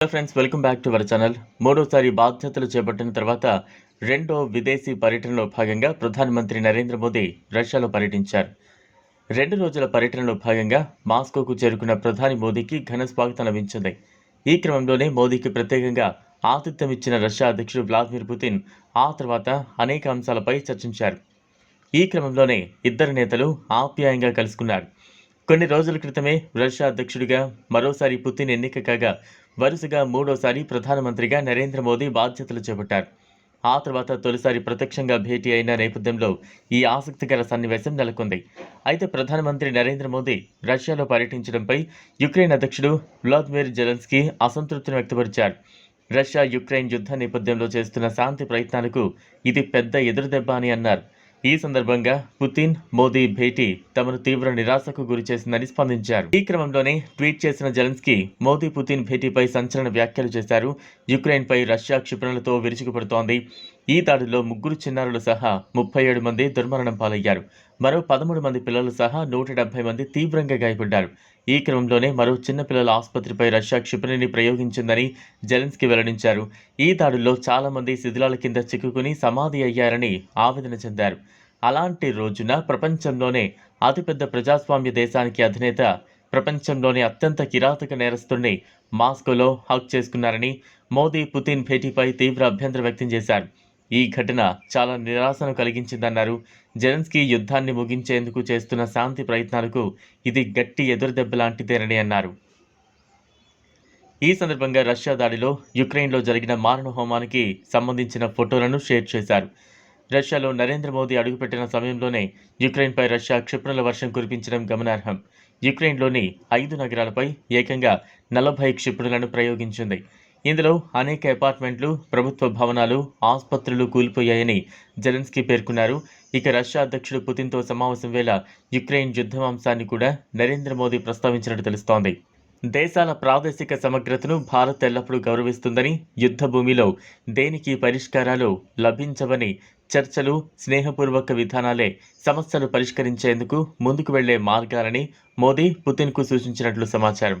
Hello friends welcome back to our channel మూడోసారి బాధ్యతలు చేపట్టిన తర్వాత రెండో విదేశీ పర్యటనలో భాగంగా ప్రధానమంత్రి నరేంద్ర మోదీ రష్యాలో పర్యటించారు. రెండు రోజుల పర్యటనలో భాగంగా మాస్కోకు చేరుకున్న ప్రధాని మోదీకి ఘన స్వాగతం లభించింది. ఈ క్రమంలోనే మోదీకి ప్రత్యేకంగా ఆతిథ్యం ఇచ్చిన రష్యా అధ్యక్షుడు వ్లాదిమిర్ పుతిన్ ఆ తర్వాత అనేక అంశాలపై చర్చించారు. ఈ క్రమంలోనే ఇద్దరు నేతలు ఆప్యాయంగా కలుసుకున్నారు. కొన్ని రోజుల క్రితమే రష్యా అధ్యక్షుడిగా మరోసారి పుతిన్ ఎన్నిక కాగా వరుసగా మూడోసారి ప్రధానమంత్రిగా నరేంద్ర మోదీ బాధ్యతలు చేపట్టారు. ఆ తర్వాత తొలిసారి ప్రత్యక్షంగా భేటీ అయిన నేపథ్యంలో ఈ ఆసక్తికర సన్నివేశం నెలకొంది. అయితే ప్రధానమంత్రి నరేంద్ర మోదీ రష్యాలో పర్యటించడంపై యుక్రెయిన్ అధ్యక్షుడు వ్లాదిమిర్ జెలెన్స్కీ అసంతృప్తిని వ్యక్తపరిచారు. రష్యా యుక్రెయిన్ యుద్ధ నేపథ్యంలో చేస్తున్న శాంతి ప్రయత్నాలకు ఇది పెద్ద ఎదురుదెబ్బ అని అన్నారు. ఈ సందర్భంగా పుతిన్ మోదీ భేటీ తమను తీవ్ర నిరాశకు గురిచేసిందని స్పందించారు. ఈ క్రమంలోనే ట్వీట్ చేసిన జెలెన్స్కీ మోదీ పుతిన్ భేటీపై సంచలన వ్యాఖ్యలు చేశారు. యుక్రెయిన్పై రష్యా క్షిపణులతో విరుచుకుపడుతోంది. ఈ దాడిలో ముగ్గురు చిన్నారులు సహా ముప్పై ఏడు మంది దుర్మరణం పాలయ్యారు. మరో పదమూడు మంది పిల్లలు సహా నూట డెబ్బై మంది తీవ్రంగా గాయపడ్డారు. ఈ క్రమంలోనే మరో చిన్నపిల్లల ఆసుపత్రిపై రష్యా క్షిపణిని ప్రయోగించిందని జెలెన్స్కి వెల్లడించారు. ఈ దాడుల్లో చాలామంది శిథిలాల కింద చిక్కుకుని సమాధి అయ్యారని ఆవేదన చెందారు. అలాంటి రోజున ప్రపంచంలోనే అతిపెద్ద ప్రజాస్వామ్య దేశానికి అధినేత ప్రపంచంలోనే అత్యంత కిరాతక నేరస్తుడిని మాస్కోలో హక్ చేసుకున్నారని మోదీ పుతిన్ భేటీపై తీవ్ర అభ్యంతరం వ్యక్తం చేశారు. ఈ ఘటన చాలా నిరాశను కలిగించిందన్నారు. జెలెన్స్కీ యుద్ధాన్ని ముగించేందుకు చేస్తున్న శాంతి ప్రయత్నాలకు ఇది గట్టి ఎదురుదెబ్బ లాంటిదేనని అన్నారు. ఈ సందర్భంగా రష్యా దాడిలో యుక్రెయిన్లో జరిగిన మారణ హోమానికి సంబంధించిన ఫోటోలను షేర్ చేశారు. రష్యాలో నరేంద్ర మోదీ అడుగుపెట్టిన సమయంలోనే యుక్రెయిన్పై రష్యా క్షిపణుల వర్షం కురిపించడం గమనార్హం. యుక్రెయిన్లోని ఐదు నగరాలపై ఏకంగా నలభై క్షిపణులను ప్రయోగించింది. ఇందులో అనేక అపార్ట్మెంట్లు ప్రభుత్వ భవనాలు ఆసుపత్రులు కూలిపోయాయని జెలెన్స్కీ పేర్కొన్నారు. ఇక రష్యా అధ్యక్షుడు పుతిన్తో సమావేశం వేళ యుక్రెయిన్ యుద్ధం అంశాన్ని కూడా నరేంద్ర మోదీ ప్రస్తావించినట్టు తెలుస్తోంది. దేశాల ప్రాదేశిక సమగ్రతను భారత్ ఎల్లప్పుడూ గౌరవిస్తుందని యుద్ధ భూమిలో దేనికి పరిష్కారాలు లభించవని చర్చలు స్నేహపూర్వక విధానాలే సమస్యలు పరిష్కరించేందుకు ముందుకు వెళ్ళే మార్గాలని మోదీ పుతిన్కు సూచించినట్లు సమాచారం.